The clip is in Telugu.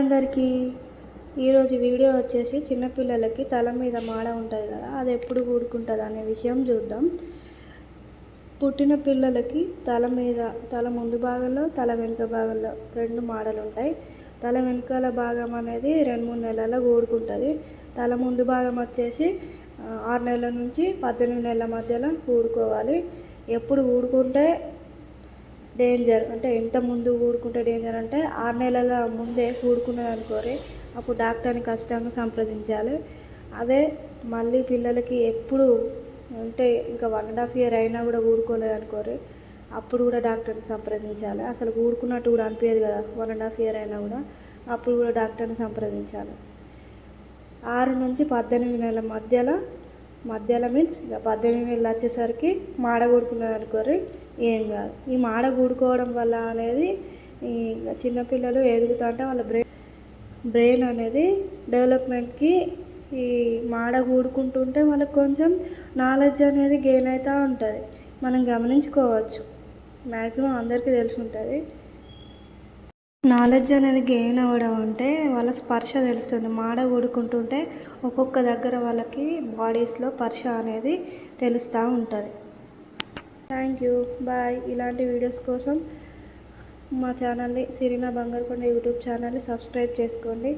అందరికీ ఈరోజు వీడియో వచ్చేసి చిన్నపిల్లలకి తల మీద మాడ ఉంటుంది కదా అది ఎప్పుడు కూడుకుంటుంది అనే విషయం చూద్దాం. పుట్టిన పిల్లలకి తల మీద తల ముందు భాగంలో తల వెనుక భాగంలో రెండు మాడలు ఉంటాయి. తల వెనుకల భాగం అనేది రెండు మూడు నెలల్లో కూడుకుంటుంది తల ముందు భాగం వచ్చేసి ఆరు నెలల నుంచి పద్దెనిమిది నెలల మధ్యలో కూడుకోవాలి ఎప్పుడు ఊడుకుంటే డేంజర్ అంటే ఎంత ముందు ఊడుకుంటే డేంజర్ అంటే ఆరు నెలల ముందే ఊడుకున్నది అనుకోరి అప్పుడు డాక్టర్ని ఖచ్చితంగా సంప్రదించాలి. అదే మళ్ళీ పిల్లలకి ఎప్పుడు అంటే ఇంకా వన్ అండ్ హాఫ్ ఇయర్ అయినా కూడా ఊడుకోలేదు అనుకోరి అప్పుడు కూడా డాక్టర్ని సంప్రదించాలి. అసలు ఊడుకున్నట్టు కూడా అనిపించదు కదా వన్ అండ్ హాఫ్ ఇయర్ అయినా కూడా అప్పుడు కూడా డాక్టర్ని సంప్రదించాలి. ఆరు నుంచి పద్దెనిమిది నెలల మధ్యలో మధ్యలో మీన్స్ ఇక పద్దెనిమిది నెలలు వచ్చేసరికి మాడ ఊడుకున్నది అనుకోరి ఏం కాదు. ఈ మాడ కూడుకోవడం వల్ల అనేది ఈ చిన్నపిల్లలు ఎదుగుతుంటే వాళ్ళ బ్రెయిన్ బ్రెయిన్ అనేది డెవలప్మెంట్కి ఈ మాడ కూడుకుంటుంటే వాళ్ళకి కొంచెం నాలెడ్జ్ అనేది గెయిన్ అవుతూ ఉంటుంది. మనం గమనించుకోవచ్చు. మ్యాక్సిమం అందరికీ తెలిసి ఉంటుంది నాలెడ్జ్ అనేది గెయిన్ అవ్వడం అంటే వాళ్ళ స్పర్శ తెలుస్తుంది. మాడ కూడుకుంటుంటే ఒక్కొక్క దగ్గర వాళ్ళకి బాడీస్లో స్పర్శ అనేది తెలుస్తూ ఉంటుంది. థ్యాంక్ యూ బాయ్ ఇలాంటి వీడియోస్ కోసం మా ఛానల్ని సిరినా బంగారుకొండ యూట్యూబ్ ఛానల్ని సబ్స్క్రైబ్ చేసుకోండి.